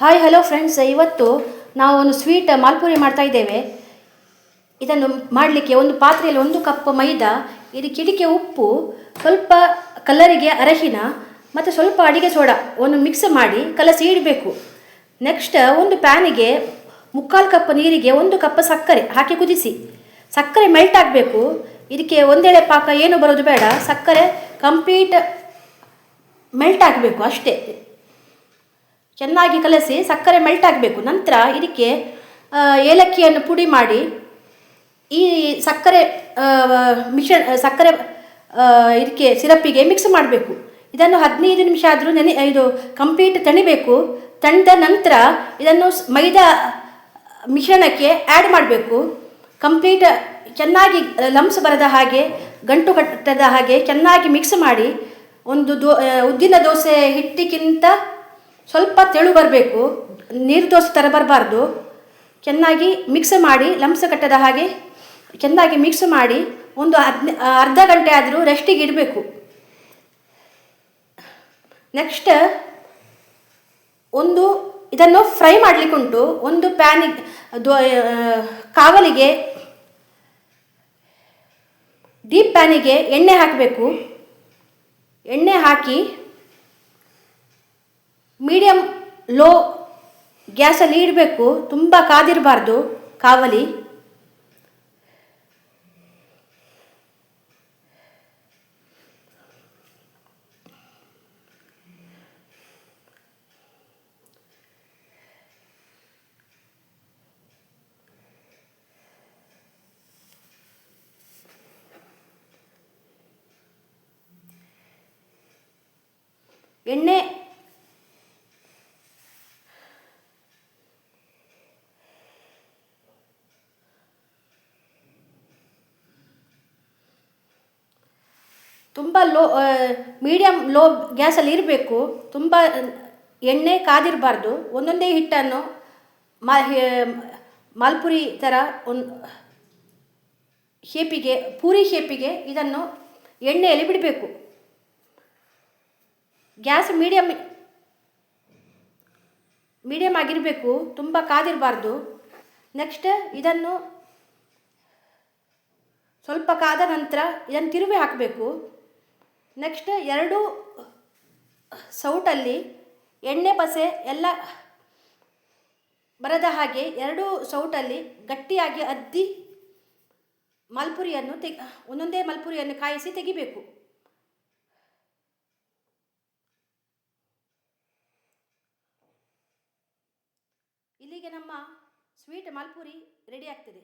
Hi hello friends ಇವತ್ತು ನಾವು ಒಂದು ಸ್ವೀಟ್ ಮಾಲ್ಪುರಿ ಮಾಡ್ತಾ ಇದ್ದೇವೆ. ಇದನ್ನು ಮಾಡಲಿಕ್ಕೆ ಒಂದು ಪಾತ್ರೆಯಲ್ಲಿ ಒಂದು ಕಪ್ ಮೈದಾ ಇದಕ್ಕೆ ಕಿಡಿಕೆ ಉಪ್ಪು, ಸ್ವಲ್ಪ ಕಲರಿಗೆ ಅರಹಿನ ಮತ್ತು ಸ್ವಲ್ಪ ಅಡಿಗೆ ಸೋಡಾ ಒಂದು ಮಿಕ್ಸ್ ಮಾಡಿ ಕಲಸಿ ಇಡಬೇಕು. ನೆಕ್ಸ್ಟ್ ಒಂದು ಪ್ಯಾನಿಗೆ ಮುಕ್ಕಾಲು ಕಪ್ ನೀರಿಗೆ ಒಂದು ಕಪ್ ಸಕ್ಕರೆ ಹಾಕಿ ಕುದಿಸಿ. ಸಕ್ಕರೆ ಮೆಲ್ಟ್ ಆಗಬೇಕು. ಇದಕ್ಕೆ ಒಂದೆಳೆ ಪಾಕ ಏನು ಬರೋದು ಬೇಡ. ಸಕ್ಕರೆ ಕಂಪ್ಲೀಟ್ ಮೆಲ್ಟ್ ಆಗಬೇಕು ಅಷ್ಟೇ. ಚೆನ್ನಾಗಿ ಕಲಸಿ ಸಕ್ಕರೆ ಮೆಲ್ಟ್ ಆಗಬೇಕು ನಂತರ ಇದಕ್ಕೆ ಏಲಕ್ಕಿಯನ್ನು ಪುಡಿ ಮಾಡಿ, ಈ ಸಕ್ಕರೆ ಮಿಶ್ರ, ಸಕ್ಕರೆ ಇದಕ್ಕೆ ಸಿರಪ್ಪಿಗೆ ಮಿಕ್ಸ್ ಮಾಡಬೇಕು. ಇದನ್ನು ಹದಿನೈದು ನಿಮಿಷ ಆದರೂ ನೆನೆ, ಇದು ಕಂಪ್ಲೀಟ್ ತಣಿಬೇಕು. ತಣಿದ ನಂತರ ಇದನ್ನು ಮೈದಾ ಮಿಶ್ರಣಕ್ಕೆ ಆ್ಯಡ್ ಮಾಡಬೇಕು. ಕಂಪ್ಲೀಟ್ ಚೆನ್ನಾಗಿ ಲಂಪ್ಸ್ ಬರದ ಹಾಗೆ, ಗಂಟು ಕಟ್ಟದ ಹಾಗೆ ಚೆನ್ನಾಗಿ ಮಿಕ್ಸ್ ಮಾಡಿ, ಒಂದು ದೋ ಉದ್ದಿನ ದೋಸೆ ಹಿಟ್ಟಿಗಿಂತ ಸ್ವಲ್ಪ ತೆಳು ಬರಬೇಕು, ನೀರು ದೋಸೆ ಥರ ಬರಬಾರ್ದು. ಚೆನ್ನಾಗಿ ಮಿಕ್ಸ್ ಮಾಡಿ ಲಂಸ ಕಟ್ಟದ ಹಾಗೆ ಚೆನ್ನಾಗಿ ಮಿಕ್ಸ್ ಮಾಡಿ, ಒಂದು ಹದಿನ, ಅರ್ಧ ಗಂಟೆ ಆದರೂ ರೆಸ್ಟಿಗೆ ಇಡಬೇಕು. ನೆಕ್ಸ್ಟ್ ಒಂದು ಇದನ್ನು ಫ್ರೈ ಮಾಡಲಿಕ್ಕುಂಟು ಒಂದು ಪ್ಯಾನಿಗೆ ಕಾವಲಿಗೆ ಡೀಪ್ ಪ್ಯಾನಿಗೆ ಎಣ್ಣೆ ಹಾಕಬೇಕು. ಎಣ್ಣೆ ಹಾಕಿ ಮೀಡಿಯಮ್ ಲೋ ಗ್ಯಾಸಲ್ಲಿ ಇಡಬೇಕು ತುಂಬ ಕಾದಿರಬಾರ್ದು ಕಾವಲಿ. ಎಣ್ಣೆ ತುಂಬ ಲೋ ಮೀಡಿಯಮ್ ಲೋ ಗ್ಯಾಸಲ್ಲಿ ಇರಬೇಕು. ತುಂಬ ಎಣ್ಣೆ ಕಾದಿರಬಾರ್ದು. ಒಂದೊಂದೇ ಹಿಟ್ಟನ್ನು ಮಾಲ್ಪುರಿ ಥರ ಒಂದು ಶೇಪಿಗೆ, ಪೂರಿ ಶೇಪಿಗೆ ಇದನ್ನು ಎಣ್ಣೆಯಲ್ಲಿ ಬಿಡಬೇಕು. ಗ್ಯಾಸ್ ಮೀಡಿಯಮ್ ಮೀಡಿಯಮ್ ಆಗಿರಬೇಕು. ತುಂಬ ಕಾದಿರಬಾರ್ದು. ನೆಕ್ಸ್ಟ್ ಇದನ್ನು ಸ್ವಲ್ಪ ಕಾದ ನಂತರ ಇದನ್ನು ತಿರುವಿ ಹಾಕಬೇಕು. ನೆಕ್ಸ್ಟ್ ಎರಡು ಸೌಟಲ್ಲಿ ಎಣ್ಣೆ ಪಸೆ ಎಲ್ಲ ಬರದ ಹಾಗೆ ಎರಡು ಸೌಟಲ್ಲಿ ಗಟ್ಟಿಯಾಗಿ ಅದ್ದಿ ಮಲ್ಪುರಿಯನ್ನು ತೆಗೆ ಒಂದೊಂದೇ ಮಲ್ಪುರಿಯನ್ನು ಕಾಯಿಸಿ ತೆಗಿಬೇಕು. ಇಲ್ಲಿಗೆ ನಮ್ಮ ಸ್ವೀಟ್ ಮಲ್ಪುರಿ ರೆಡಿ ಆಗ್ತದೆ.